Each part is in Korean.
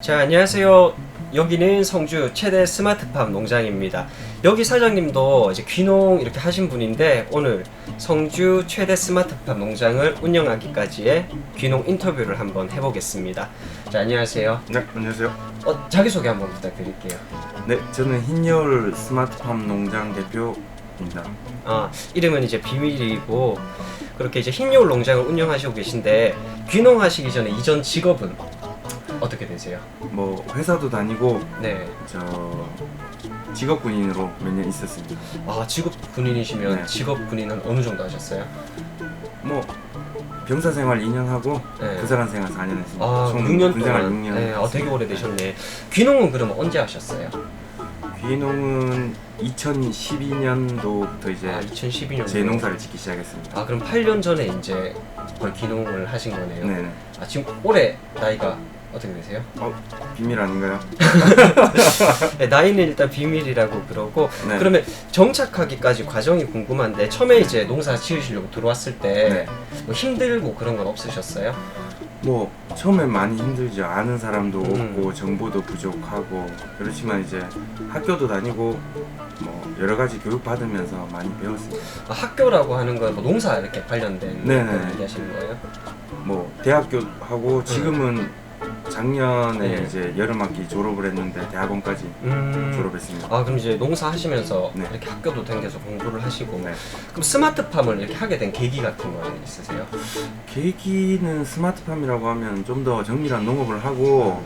자, 안녕하세요. 여기는 성주 최대 스마트팜 농장입니다. 여기 사장님도 이제 귀농 이렇게 하신 분인데 오늘 성주 최대 스마트팜 농장을 운영하기까지의 귀농 인터뷰를 한번 해보겠습니다. 자, 안녕하세요. 네, 안녕하세요. 어, 자기소개 한번 부탁드릴게요. 네, 저는 흰여울 스마트팜 농장 대표입니다. 아, 이름은 이제 비밀이고 그렇게 이제 흰여울 농장을 운영하시고 계신데 귀농하시기 전에 이전 직업은 어떻게 되세요? 뭐 회사도 다니고 네. 저 직업 군인으로 몇 년 있었습니다. 아, 직업 군인이시면 네. 직업 군인은 어느 정도 하셨어요? 뭐 병사 생활 2년 하고 네. 부사관 생활 4년 했습니다. 아, 총 6년 군 생활 동안. 6년. 네, 아, 되게 오래 되셨네. 귀농은 그러면 언제 하셨어요? 귀농은 2012년도부터 이제 아, 2012년. 제 농사를 짓기 시작했습니다. 아, 그럼 8년 전에 이제 거의 귀농을 하신 거네요. 네, 네. 아, 지금 올해 나이가 어떻게 되세요? 어, 비밀 아닌가요? 네, 나이는 일단 비밀이라고 그러고 네. 그러면 정착하기까지 과정이 궁금한데 처음에 이제 농사 지으시려고 들어왔을 때 네. 뭐 힘들고 그런 건 없으셨어요? 뭐 처음엔 많이 힘들죠. 아는 사람도 음. 없고 정보도 부족하고 그렇지만 이제 학교도 다니고 뭐 여러 가지 교육 받으면서 많이 배웠습니다. 아, 학교라고 하는 건뭐 농사 이렇게 관련된 네네. 걸 얘기하시는 거예요? 뭐 대학교 하고 지금은 작년에 네. 이제 여름학기 졸업을 했는데 대학원까지 음. 졸업했습니다. 아 그럼 이제 농사 하시면서 네. 이렇게 학교도 다니면서 공부를 하시고 네. 그럼 스마트팜을 이렇게 하게 된 계기 같은 거 있으세요? 계기는 스마트팜이라고 하면 좀 더 정밀한 농업을 하고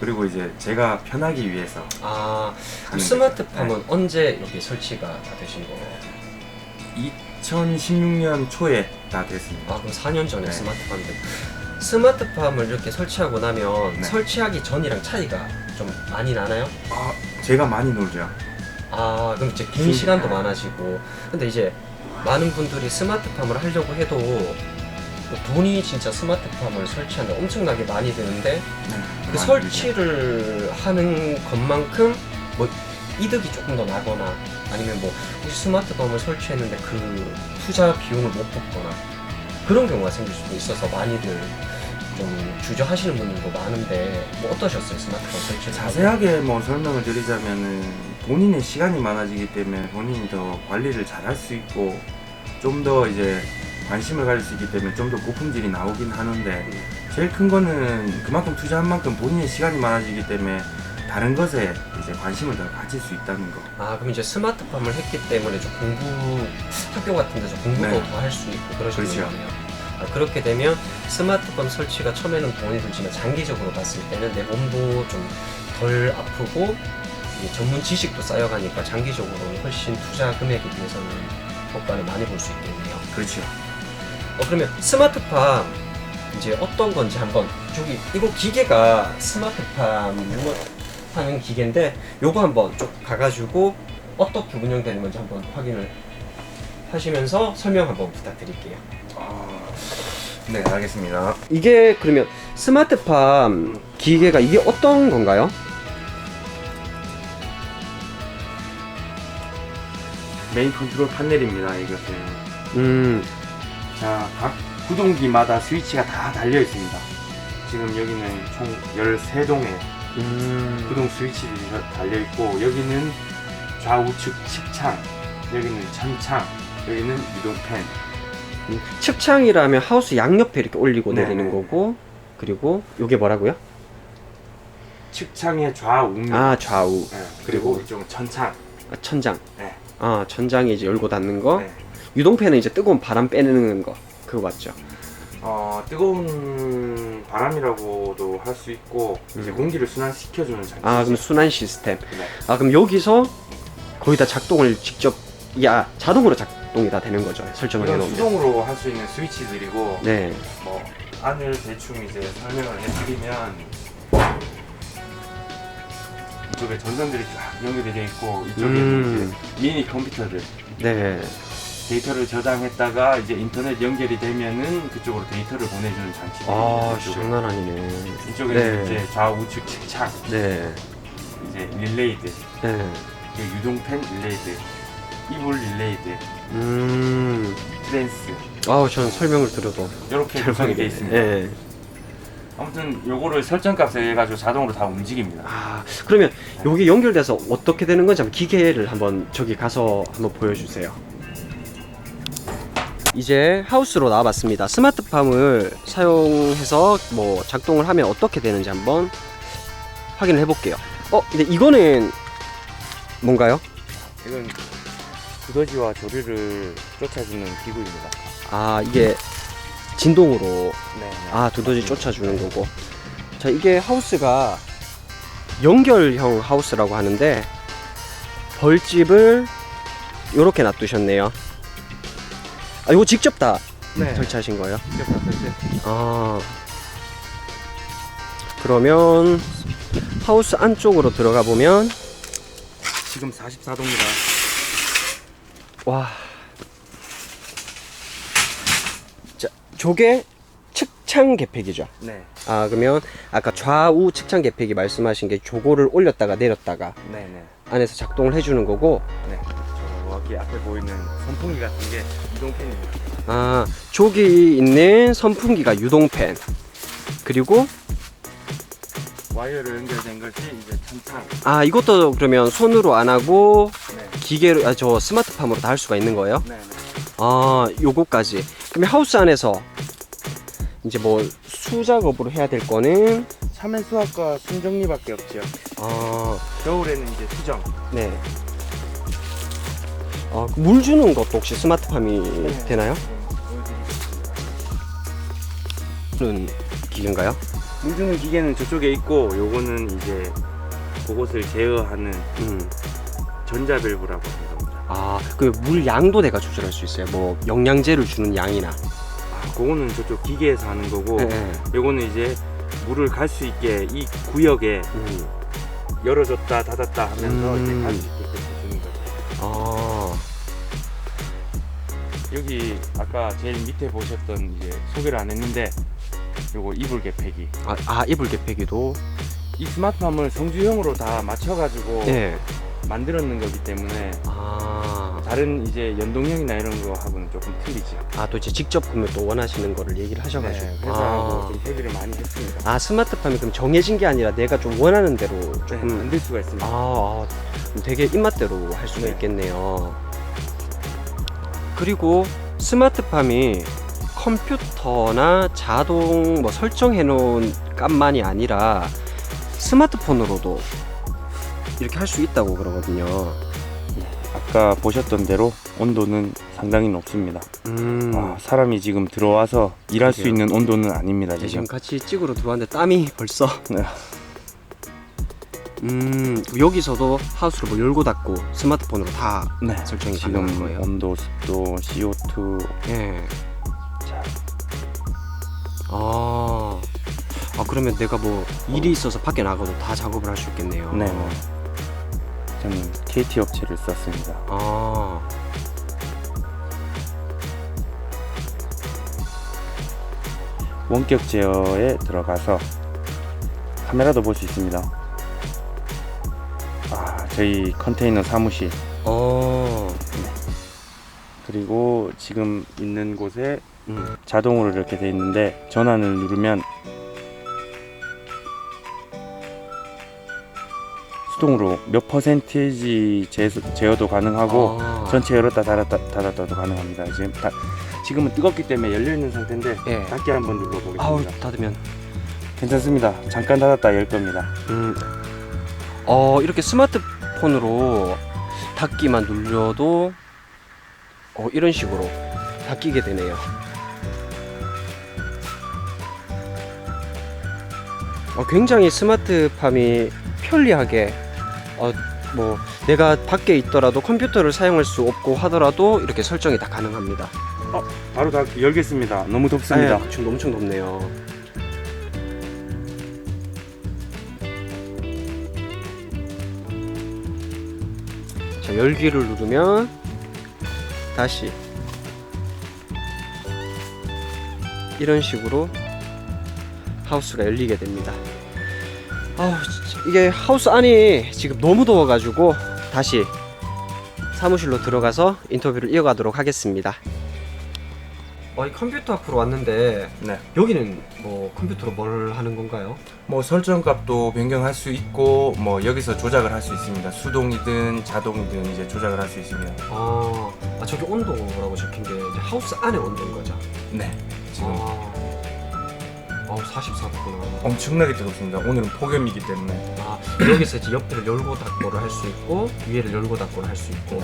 그리고 이제 제가 편하기 위해서 아 그럼 스마트팜은 거죠. 언제 여기 설치가 다 되신 거예요? 네. 2016년 초에 다 됐습니다. 아 그럼 4년 전에 네. 스마트팜 된 스마트팜을 이렇게 설치하고 나면 네. 설치하기 전이랑 차이가 좀 많이 나나요? 아, 제가 많이 놀죠. 아 그럼 이제 긴 긴- 시간도 네. 많아지고 근데 이제 많은 분들이 스마트팜을 하려고 해도 뭐 돈이 진짜 스마트팜을 설치하는 데 엄청나게 많이 드는데 네, 그 많이 설치를 하는 것만큼 뭐 이득이 조금 더 나거나 아니면 뭐 혹시 스마트팜을 설치했는데 그 투자 비용을 못 뽑거나 그런 경우가 생길 수도 있어서 많이들 좀 주저하시는 분들도 많은데 뭐 어떠셨어요 스마트팜 설치? 자세하게 뭐 설명을 드리자면은 본인의 시간이 많아지기 때문에 본인이 더 관리를 잘 할 수 있고 좀 더 이제 관심을 가질 수 있기 때문에 좀 더 고품질이 나오긴 하는데 제일 큰 거는 그만큼 투자한 만큼 본인의 시간이 많아지기 때문에 다른 것에 이제 관심을 더 가질 수 있다는 거. 아 그럼 이제 스마트팜을 했기 때문에 좀 공부 학교 같은 데서 공부도 네. 더 할 수 있고 그러시는 그렇죠. 거네요. 아, 그렇게 되면 스마트팜 설치가 처음에는 돈이 들지만 장기적으로 봤을 때는 내 몸도 좀 덜 아프고 이 전문 지식도 쌓여가니까 장기적으로는 훨씬 투자 금액에 비해서는 효과를 많이 볼 수 있겠네요. 그렇죠. 어, 그러면 스마트팜 이제 어떤 건지 한번 저기 이거 기계가 스마트팜 뭐 하는 기계인데 요거 한번 쭉 가가지고 어떻게 운영되는 건지 한번 확인을 하시면서 설명 한번 부탁드릴게요. 아, 네, 알겠습니다. 이게 그러면 스마트팜 기계가 이게 어떤 건가요? 메인 컨트롤 판넬입니다. 이것은 음, 자, 각 구동기마다 스위치가 다 달려 있습니다. 지금 여기는 총 13동의 음, 구동 스위치들이 달려 있고 여기는 좌우측 측창, 여기는 천창, 여기는 유동팬. 측창이라면 하우스 양옆에 이렇게 올리고 네. 내리는 거고 그리고 요게 뭐라고요? 측창의 좌우입니다. 아 좌우 네, 그리고 이쪽은 천창. 아, 천장 네. 아 천장이 이제 열고 닫는 거 네. 유동팬은 이제 뜨거운 바람 빼내는 거 그거 맞죠? 어, 뜨거운 바람이라고도 할 수 있고 이제 음. 공기를 순환시켜주는 장치. 아 그럼 순환 시스템 네. 아 그럼 여기서 거의 다 작동을 직접 야 자동으로 작동이 다 되는 거죠 설정을 이건 해놓으면 수동으로 할 수 있는 스위치들이고 네 뭐 안을 대충 이제 설명을 해드리면 이쪽에 전선들이 쫙 연결이 되어 있고 이쪽에는 음. 이제 미니 컴퓨터들 네. 데이터를 저장했다가 이제 인터넷 연결이 되면은 그쪽으로 데이터를 보내주는 장치입니다. 아 이쪽에. 장난 아니네 이쪽에는 네. 이제 좌우측 측창, 네. 이제 릴레이드, 네. 그 유동팬 릴레이드, 이불 릴레이드, 음. 트랜스 아우 저는 설명을 들어도 이렇게 잘 구성이 되어. 있습니다. 네. 아무튼 요거를 설정값에 해가지고 자동으로 다 움직입니다. 아 그러면 여기 연결돼서 어떻게 되는 건지 한번 기계를 한번 저기 가서 한번 보여주세요. 이제 하우스로 나와봤습니다. 스마트팜을 사용해서 뭐 작동을 하면 어떻게 되는지 한번 확인을 해볼게요. 어, 근데 이거는 뭔가요? 이건 두더지와 조류를 쫓아주는 기구입니다. 아 이게 진동으로 네. 아 두더지 쫓아주는 거고 자 이게 하우스가 연결형 하우스라고 하는데 벌집을 이렇게 놔두셨네요 아 이거 직접 다 네. 설치하신 거예요? 직접 다 설치. 아 그러면 하우스 안쪽으로 들어가 보면 지금 44도입니다. 와. 자, 저게 측창 개폐기죠. 네. 아, 그러면 아까 좌우 측창 개폐기 말씀하신 게 저거를 올렸다가 내렸다가 네네. 안에서 작동을 해주는 거고, 네. 저기 앞에 보이는 선풍기 같은 게 이동팬입니다. 아, 저기 있는 선풍기가 유동팬. 그리고, 와이어로 연결된 것이 이제 찬창. 아, 이것도 그러면 손으로 안 하고, 네. 기계로, 아, 저 스마트팜으로 다 할 수가 있는 거예요? 네 네. 아, 요거까지. 그러면 하우스 안에서 이제 뭐 수작업으로 해야 될 거는, 참외 수확과 순정리밖에 없죠. 아, 겨울에는 이제 수정. 네. 아, 그물 주는 것도 혹시 스마트팜이 네. 되나요? 그런 기계인가요? 물 주는 기계는 저쪽에 있고 요거는 이제 그곳을 제어하는 음. 전자밸브라고 겁니다. 아, 그 물 양도 내가 조절할 수 있어요. 뭐 영양제를 주는 양이나. 아, 그거는 저쪽 기계에서 하는 거고 네, 네. 요거는 이제 물을 갈 수 있게 이 구역에 음. 열어줬다 닫았다 하면서 음. 이제 갈수 있게 주는 거죠. 아, 여기 아까 제일 밑에 보셨던 이제 소개를 안 했는데 요거 이불 개폐기 아, 아 이불 개폐기도. 이 스마트팜을 성주형으로 다 맞춰가지고 네. 만들었는 거기 때문에 아, 다른 이제 연동형이나 이런 거하고는 조금 틀리죠. 아, 또 이제 직접 그러면 또 원하시는 거를 얘기를 하셔가지고. 네, 그래서 아. 좀 협의를 많이 했습니다. 아, 스마트팜이 그럼 정해진 게 아니라 내가 좀 원하는 대로 네, 조금. 만들 수가 있습니다. 아, 아, 되게 입맛대로 할 수가 네. 있겠네요. 그리고 스마트팜이 컴퓨터나 자동 뭐 설정해 놓은 값만이 아니라 스마트폰으로도 이렇게 할 수 있다고 그러거든요. 아까 보셨던 대로 온도는 상당히 높습니다. 음. 아, 사람이 지금 들어와서 일할 수 그러게요. 있는 온도는 아닙니다. 지금. 지금 같이 찍으러 들어왔는데 땀이 벌써. 네. 음, 여기서도 하우스를 뭐 열고 닫고 스마트폰으로 다 네. 설정이 지금 가능한 거예요. 온도, 습도, CO2. 예. 자, 아, 아 그러면 내가 뭐 일이 있어서 밖에 나가도 다 작업을 할 수 있겠네요. 네. 네. 저는 KT 업체를 썼습니다. 아, 원격 제어에 들어가서 카메라도 볼 수 있습니다. 아, 저희 컨테이너 사무실 어, 그리고 지금 있는 곳에 음, 자동으로 이렇게 돼 있는데 전환을 누르면 수동으로 몇 퍼센티지 제, 제어도 가능하고 아, 전체 열었다 닫았다 닫았다도 가능합니다. 지금 다, 지금은 뜨겁기 때문에 열려 있는 상태인데 예. 닫기 한번 눌러보겠습니다. 아우 닫으면, 괜찮습니다. 잠깐 닫았다 열 겁니다. 음, 어 이렇게 스마트 폰으로 닫기만 눌려도 어 이런 식으로 닫히게 되네요. 어, 굉장히 스마트팜이 편리하게 어, 뭐 내가 밖에 있더라도 컴퓨터를 사용할 수 없고 하더라도 이렇게 설정이 다 가능합니다. 바로 다 열겠습니다. 너무 덥습니다. 네, 지금 엄청 덥네요. 열기를 누르면 다시 이런 식으로 하우스가 열리게 됩니다. 아우 이게 하우스 안이 지금 너무 더워가지고 다시 사무실로 들어가서 인터뷰를 이어가도록 하겠습니다. 어, 이 컴퓨터 앞으로 왔는데 네. 여기는 뭐 컴퓨터로 뭘 하는 건가요? 뭐 설정 값도 변경할 수 있고 뭐 여기서 조작을 할 수 있습니다. 수동이든 자동이든 이제 조작을 할 수 있습니다. 아, 아 저기 온도라고 적힌 게 이제 하우스 안에 온도인 거죠? 네. 지금 아, 어, 44도구나. 엄청나게 뜨겁습니다. 오늘은 폭염이기 때문에 아, 여기서 이제 옆에를 열고 닫고를 할 수 있고 위에를 열고 닫고를 할 수 있고.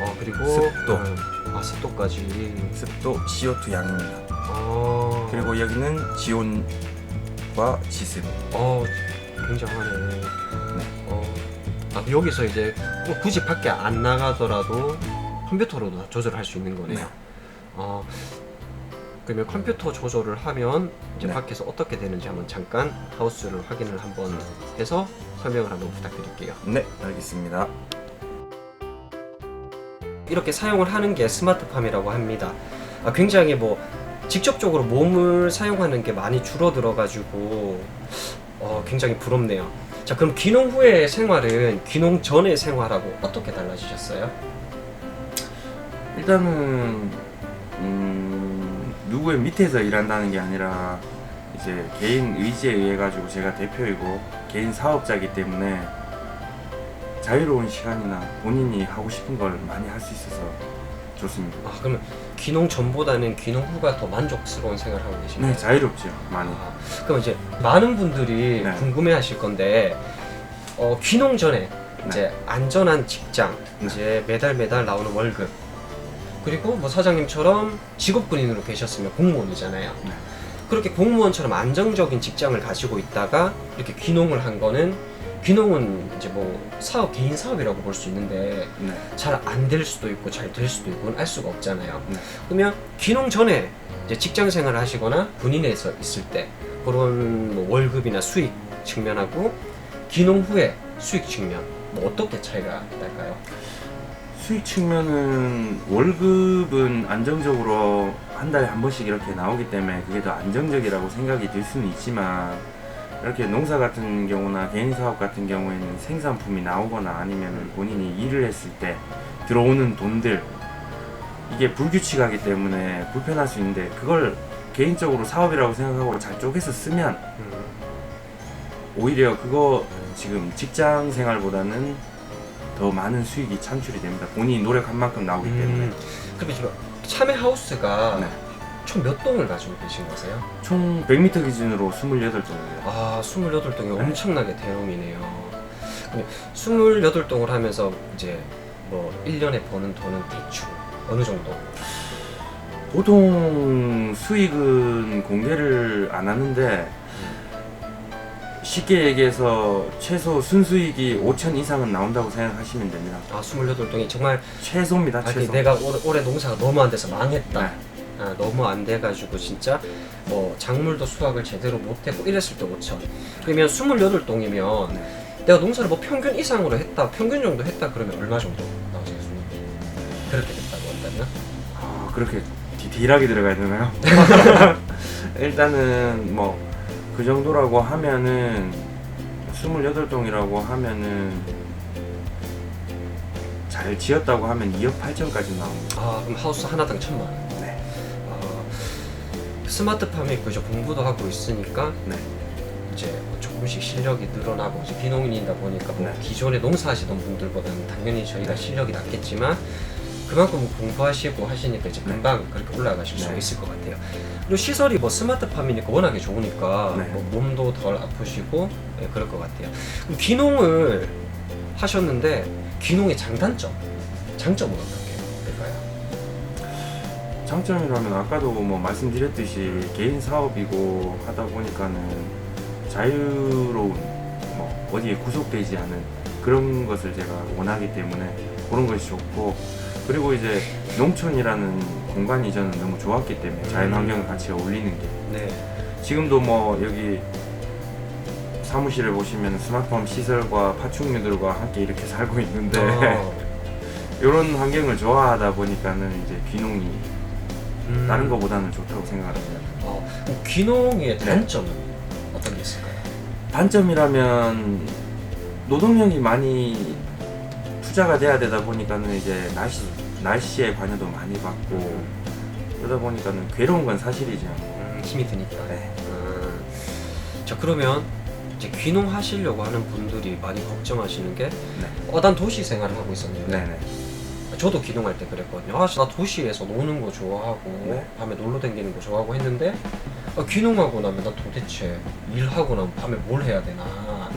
아 그리고 습도. 음, 아 습도까지. 습도 CO2 양입니다. 아 그리고 여기는 지온과 지습. 어 굉장하네. 네. 어, 아, 여기서 이제 꼭 굳이 밖에 안 나가더라도 컴퓨터로도 다 조절할 수 있는 거네요. 네. 아, 그러면 컴퓨터 조절을 하면 이제 네. 밖에서 어떻게 되는지 한번 잠깐 하우스를 확인을 한번 해서 설명을 한번 부탁드릴게요. 네, 알겠습니다. 이렇게 사용을 하는 게 스마트팜이라고 합니다. 아, 굉장히 뭐 직접적으로 몸을 사용하는 게 많이 줄어들어 가지고 어, 굉장히 부럽네요. 자, 그럼 귀농 후의 생활은 귀농 전의 생활하고 어떻게 달라지셨어요? 일단은 음, 누구의 밑에서 일한다는 게 아니라 이제 개인 의지에 의해 가지고 제가 대표이고 개인 사업자이기 때문에 자유로운 시간이나 본인이 하고 싶은 걸 많이 할 수 있어서 좋습니다. 아, 그러면 귀농 전보다는 귀농 후가 더 만족스러운 생활을 하고 계신가요? 네, 자유롭죠. 많이. 아, 그럼 이제 많은 분들이 네. 궁금해 하실 건데 어, 귀농 전에 이제 안전한 직장, 네. 이제 매달 매달 나오는 월급 그리고 뭐 사장님처럼 직업 군인으로 계셨으면 공무원이잖아요. 네. 그렇게 공무원처럼 안정적인 직장을 가지고 있다가 이렇게 귀농을 한 거는 귀농은 이제 뭐 사업 개인 사업이라고 볼 수 있는데 네. 잘 안 될 수도 있고 잘 될 수도 있고 알 수가 없잖아요. 네. 그러면 귀농 전에 이제 직장 생활을 하시거나 군인에서 있을 때 그런 뭐 월급이나 수익 측면하고 귀농 후에 수익 측면 뭐 어떻게 차이가 날까요? 수익 측면은 월급은 안정적으로 한 달에 한 번씩 이렇게 나오기 때문에 그게 더 안정적이라고 생각이 들 수는 있지만 이렇게 농사 같은 경우나 개인 사업 같은 경우에는 생산품이 나오거나 아니면 본인이 일을 했을 때 들어오는 돈들 이게 불규칙하기 때문에 불편할 수 있는데 그걸 개인적으로 사업이라고 생각하고 잘 쪼개서 쓰면 오히려 그거 지금 직장 생활보다는 더 많은 수익이 창출이 됩니다. 본인이 노력한 만큼 나오기 때문에 음, 그럼 지금 참외 하우스가 네. 총 몇 동을 가지고 계신 거세요? 총 100m 기준으로 28종입니다. 아, 28동이 네. 엄청나게 대형이네요. 그럼 28동을 하면서 이제 뭐 1년에 버는 돈은 대충 어느 정도? 보통 수익은 공개를 안 하는데 쉽게 얘기해서 최소 순수익이 5천 이상은 나온다고 생각하시면 됩니다. 아, 28동이 정말 최소입니다. 아, 그 최소. 내가 올해, 올해 농사가 너무 안 돼서 망했다. 네. 아, 너무 안 돼가지고 진짜 뭐 작물도 수확을 제대로 못했고 이랬을 때 5천. 그러면 28동이면 네. 내가 농사를 뭐 평균 이상으로 했다, 평균 정도 했다 그러면 얼마 정도 나오시겠습니까? 그렇게 됐다고 한다면? 아, 그렇게 디테일하게 들어가야 되나요? 일단은 뭐 그 정도라고 하면은 28동이라고 하면은 잘 지었다고 하면 2억 8천까지 나옵니다. 아, 그럼 하우스 하나당 천만 원. 네. 아, 스마트팜에 있고 이제 공부도 하고 있으니까 네. 이제 조금씩 실력이 늘어나고 이제 비농인이다 보니까 뭐 네. 기존에 농사하시던 분들보다는 당연히 저희가 실력이 낮겠지만 그만큼 공부하시고 하시니까 이제 네. 금방 그렇게 올라가실 수 네. 있을 것 같아요. 그리고 시설이 뭐 스마트팜이니까 워낙에 좋으니까 네. 뭐 몸도 덜 아프시고 예, 그럴 것 같아요. 그럼 귀농을 하셨는데 귀농의 장단점, 장점은 될까요? 장점이라면 아까도 뭐 말씀드렸듯이 개인 사업이고 하다 보니까는 자유로운 뭐 어디에 구속되지 않은 그런 것을 제가 원하기 때문에 그런 것이 좋고 그리고 이제 농촌이라는 공간이 저는 너무 좋았기 때문에 자연 환경을 같이 어울리는 게. 네. 지금도 뭐 여기 사무실을 보시면 스마트팜 시설과 파충류들과 함께 이렇게 살고 있는데 어, 이런 환경을 좋아하다 보니까는 이제 귀농이 음. 다른 것보다는 좋다고 생각합니다. 어, 귀농의 네. 단점은 어떤 게 있을까요? 단점이라면 노동력이 많이 투자가 돼야 되다 보니까는 이제 날씨 날씨에 관여도 많이 받고 그러다 보니까는 괴로운 건 사실이죠. 음, 힘이 드니까. 네. 음, 자 그러면 이제 귀농하시려고 하는 분들이 많이 걱정하시는 게, 네. 어, 난 도시 생활을 하고 있었는데, 네 네. 저도 귀농할 때 그랬거든요. 아, 나 도시에서 노는 거 좋아하고, 네. 밤에 놀러 다니는 거 좋아하고 했는데, 아, 귀농하고 나면 나 도대체 일하고 나면 밤에 뭘 해야 되나.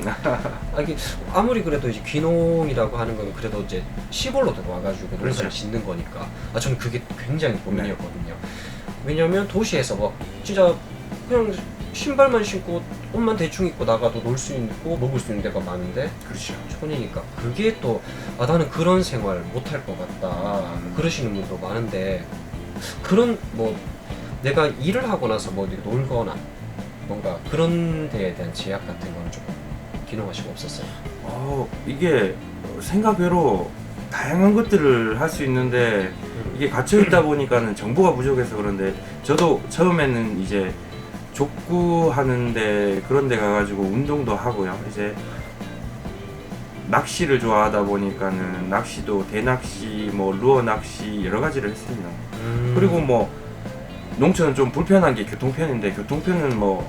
아, 이게 아무리 그래도 이제 귀농이라고 하는 건 그래도 이제 시골로 들어와가지고 농사를 그렇죠. 짓는 거니까. 아, 저는 그게 굉장히 고민이었거든요. 왜냐면 도시에서 막 진짜 그냥 신발만 신고 옷만 대충 입고 나가도 놀 수 있고 먹을 수 있는 데가 많은데 그렇죠. 촌이니까 그게 또 아, 나는 그런 생활 못 할 것 같다 음. 그러시는 분도 많은데 그런 뭐 내가 일을 하고 나서 뭐 어디 놀거나 뭔가 그런 데에 대한 제약 같은 거는 좀 기능하시고 없었어요. 어, 이게 생각외로 다양한 것들을 할 수 있는데 이게 갇혀 있다 보니까는 정보가 부족해서 그런데 저도 처음에는 이제 족구하는데 그런 데 가가지고 운동도 하고요. 이제 낚시를 좋아하다 보니까는 낚시도 대낚시, 뭐 루어 낚시 여러 가지를 했습니다. 음. 그리고 뭐 농촌은 좀 불편한 게 교통편인데 교통편은 뭐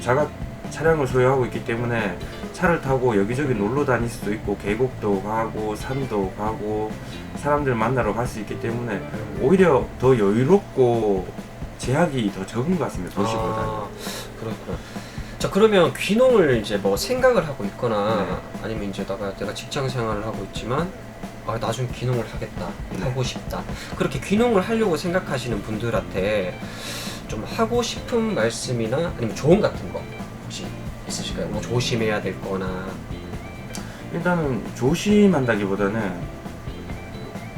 자가 차량을 소유하고 있기 때문에 차를 타고 여기저기 놀러 다닐 수도 있고 계곡도 가고 산도 가고 사람들 만나러 갈 수 있기 때문에 음. 오히려 더 여유롭고 제약이 더 적은 것 같습니다 도시보다. 아, 그렇구나. 자 그러면 귀농을 이제 뭐 생각을 하고 있거나 네. 아니면 이제 내가 내가 직장 생활을 하고 있지만 아 나중에 귀농을 하겠다 네. 하고 싶다 그렇게 귀농을 하려고 생각하시는 분들한테 좀 하고 싶은 말씀이나 아니면 조언 같은 거 혹시 있으실까요? 뭐 조심해야 될 거나 일단은 조심한다기보다는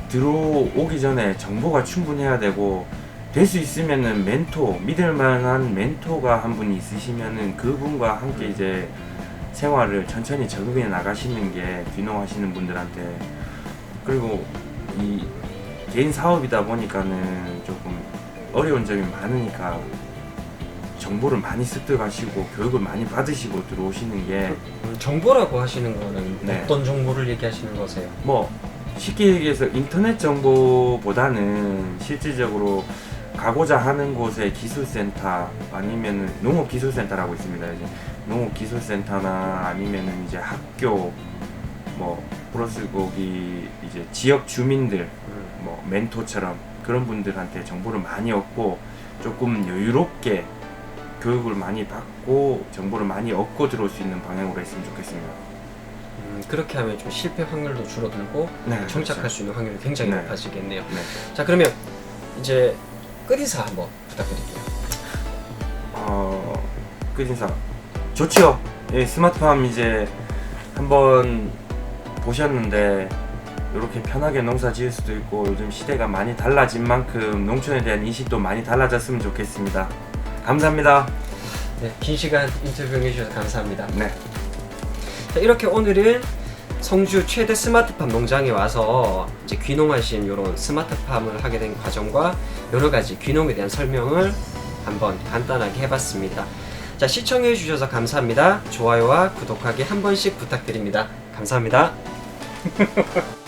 들어오기 전에 정보가 충분해야 되고 될 수 있으면은 멘토 믿을 만한 멘토가 한 분이 있으시면은 그분과 함께 이제 생활을 천천히 적응해 나가시는 게 귀농하시는 분들한테 그리고 이 개인 사업이다 보니까는 조금 어려운 점이 많으니까 정보를 많이 습득하시고 교육을 많이 받으시고 들어오시는 게 음, 정보라고 하시는 거는 네. 어떤 정보를 얘기하시는 거세요? 뭐 쉽게 얘기해서 인터넷 정보보다는 실질적으로 가고자 하는 곳의 기술센터 아니면 농업기술센터라고 있습니다. 이제 농업기술센터나 아니면은 이제 학교 뭐 플러스 거기 이제 지역 주민들 음, 뭐 멘토처럼 그런 분들한테 정보를 많이 얻고 조금 여유롭게 교육을 많이 받고 정보를 많이 얻고 들어올 수 있는 방향으로 했으면 좋겠습니다. 음, 그렇게 하면 좀 실패 확률도 줄어들고 네, 정착할 수 있는 확률이 굉장히 네. 높아지겠네요. 네. 자 그러면 이제 끝 인사 한번 부탁드릴게요. 어, 끝인사 좋죠. 예, 스마트팜 이제 한번 보셨는데 이렇게 편하게 농사 지을 수도 있고 요즘 시대가 많이 달라진 만큼 농촌에 대한 인식도 많이 달라졌으면 좋겠습니다. 감사합니다. 네, 긴 시간 인터뷰 해주셔서 감사합니다. 네. 자, 이렇게 오늘은 성주 최대 스마트팜 농장에 와서 이제 귀농하신 이런 스마트팜을 하게 된 과정과 여러 가지 귀농에 대한 설명을 한번 간단하게 해봤습니다. 자, 시청해 주셔서 감사합니다. 좋아요와 구독하기 한 번씩 부탁드립니다. 감사합니다.